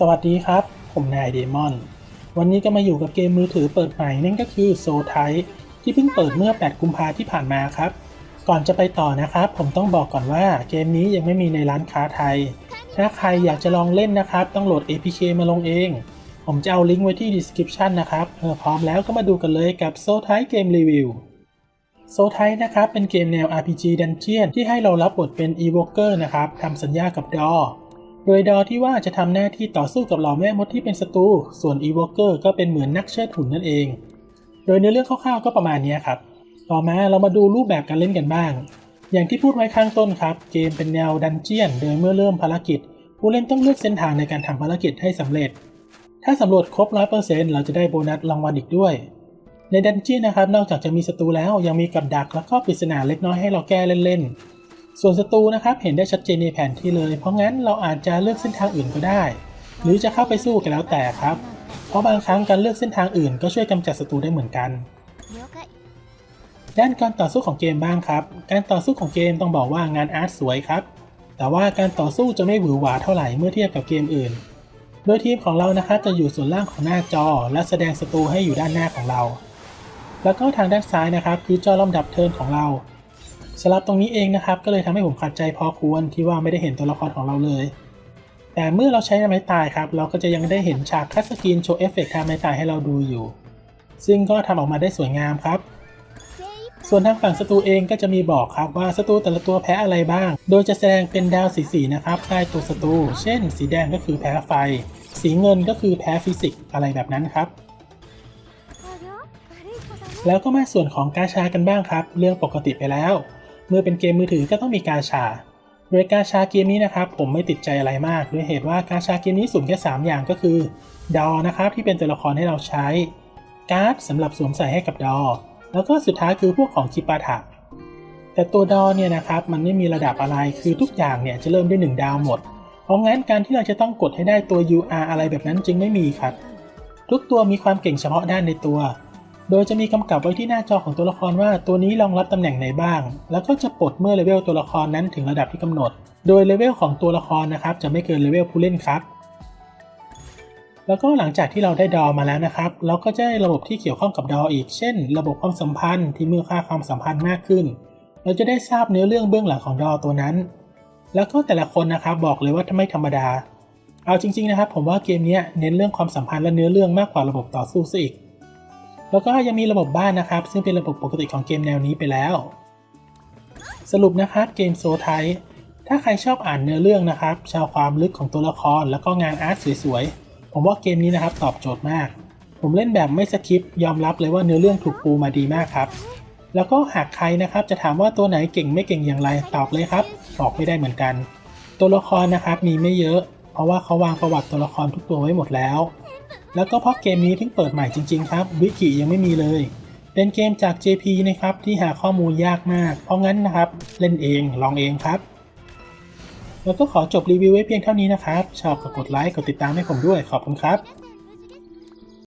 สวัสดีครับ ผมนายเดมอน วันนี้ก็มาอยู่กับเกมมือถือเปิดใหม่นั่นก็คือโซไทที่เพิ่งเปิดเมื่อ 8 กุมภาที่ผ่านมาครับ ก่อนจะไปต่อนะครับ ผมต้องบอกก่อนว่าเกมนี้ยังไม่มีในร้านค้าไทย ถ้าใครอยากจะลองเล่นนะครับ ต้องโหลด APK มาลงเอง ผมจะเอาลิงก์ไว้ที่ description นะครับเออพร้อมแล้วก็มาดูกันเลยกับโซไทเกมรีวิวโซไทนะครับเป็นเกมแนว RPG Dungeon ที่ให้เรารับบทเป็น Evoker นะครับทำสัญญากับดอ โดยดอที่ว่าจะทำหน้าที่ต่อสู้กับเหล่าแม่มดที่เป็นศัตรู ส่วน Evoker ก็เป็นเหมือนนักเชิดหุ่นนั่นเอง โดยเนื้อเรื่องคร่าวๆก็ประมาณนี้ครับ ต่อมาเรามาดูรูปแบบการเล่นกันบ้าง อย่างที่พูดไว้ข้างต้นครับ เกมเป็นแนวดันเจียน โดยเมื่อเริ่มภารกิจ ผู้เล่นต้องเลือกเส้นทางในการทำภารกิจให้สำเร็จ ถ้าสำรวจครบ 100%เราจะได้โบนัสรางวัลอีกด้วย ในดันเจียนนะครับ นอกจากจะมีศัตรูแล้วยังมีกับดักแล้วก็ปริศนาเล็กน้อยให้เราแก้เล่นๆ ส่วนศัตรูนะครับเห็นได้ชัดเจนในแผนที่เลย เพราะงั้นเราอาจจะเลือกเส้นทางอื่นก็ได้ หรือจะเข้าไปสู้ก็แล้วแต่ครับ เพราะบางครั้งการเลือกเส้นทางอื่นก็ช่วยกำจัดศัตรูได้เหมือนกัน ด้านการต่อสู้ของเกมบ้างครับ การต่อสู้ของเกมต้องบอกว่างานอาร์ตสวยครับ แต่ว่าการต่อสู้จะไม่หวือหวาเท่าไหร่เมื่อเทียบกับเกมอื่น โดยทีมของเรานะครับจะอยู่ส่วนล่างของหน้าจอ และแสดงศัตรูให้อยู่ด้านหน้าของเรา แล้วก็ทางด้านซ้ายนะครับคือจอลำดับเทิร์นของเรา รับตรงนี้เองนะครับ ก็เลยทำให้ผมขัดใจพอควรที่ว่าไม่ได้เห็นตัวละครของเราเลย แต่เมื่อเราใช้ไม้ตายครับ เราก็จะยังได้เห็นฉากคัสกินโชว์เอฟเฟกต์ทางไม้ตายให้เราดูอยู่ ซึ่งก็ทำออกมาได้สวยงามครับ ส่วนทางฝั่งศัตรูเองก็จะมีบอกครับว่าศัตรูแต่ละตัวแพ้อะไรบ้าง โดยจะแสดงเป็นดาวสีสีนะครับใต้ตัวศัตรู เช่น สีแดงก็คือแพ้ไฟ สีเงินก็คือแพ้ฟิสิกส์อะไรแบบนั้นครับแล้วก็มาส่วนของกาชากันบ้างครับ เรื่องปกติไปแล้ว เมื่อเป็นเกมมือถือก็ต้องมีกาชา โดยกาชาเกมนี้นะครับ ผมไม่ติดใจอะไรมากด้วยเหตุว่ากาชาเกมนี้สุ่มแค่ 3 อย่างก็คือดอนะครับที่เป็นตัวละครให้เราใช้ การ์ดสำหรับสวมใส่ให้กับดอ แล้วก็สุดท้ายคือพวกของคิปาถะแต่ตัวดอเนี่ยนะครับมันไม่มีระดับอะไรคือทุกอย่างเนี่ยจะเริ่มด้วย 1 ดาวหมด เพราะงั้นการที่เราจะต้องกดให้ได้ตัว UR อะไรแบบนั้นจึงไม่มีครับ ทุกตัวมีความเก่งเฉพาะด้านในตัว โดยจะมีกำกับไว้ที่หน้าจอของตัวละครว่าตัวนี้รองรับตำแหน่งไหนบ้าง แล้วก็จะปลดเมื่อเลเวลตัวละครนั้นถึงระดับที่กำหนด โดยเลเวลของตัวละครนะครับจะไม่เกินเลเวลผู้เล่นครับ แล้วก็หลังจากที่เราได้ดอมาแล้วนะครับ เราก็จะได้ระบบที่เกี่ยวข้องกับดออีก เช่น ระบบความสัมพันธ์ที่มีค่าความสัมพันธ์มากขึ้น เราจะได้ทราบเนื้อเรื่องเบื้องหลังของดอตัวนั้น แล้วก็แต่ละคนนะครับบอกเลยว่าถ้าไม่ธรรมดา เอาจริง ๆนะครับ ผมว่าเกมนี้เน้นเรื่องความสัมพันธ์และเนื้อเรื่องมากกว่าระบบต่อสู้ซะอีก แล้วก็ยังมีระบบบ้านนะครับ ซึ่งเป็นระบบปกติของเกมแนวนี้ไปแล้ว สรุปนะครับเกมโซไทถ้าใครชอบอ่านเนื้อเรื่องนะครับ ชาวความลึกของตัวละครแล้วก็งานอาร์ตสวยๆ ผมว่าเกมนี้นะครับตอบโจทย์มาก ผมเล่นแบบไม่สคิปยอมรับเลยว่าเนื้อเรื่องถูกปูมาดีมากครับ แล้วก็หากใครนะครับจะถามว่าตัวไหนเก่งไม่เก่งอย่างไรตอบเลยครับ บอกไม่ได้เหมือนกัน ตัวละครนะครับมีไม่เยอะ เพราะว่าเขาวางประวัติตัวละครทุกตัวไว้หมดแล้ว แล้วก็เพราะเกมนี้เพิ่งเปิดใหม่จริง ๆ ครับ วิกิยังไม่มีเลย เป็นเกมจาก JP นะครับที่หาข้อมูลยากมาก เพราะงั้นนะครับ เล่นเองลองเองครับ แล้วก็ขอจบรีวิวไว้เพียงเท่านี้นะครับชอบก็กดไลค์กดติดตามให้ผมด้วยขอบคุณครับ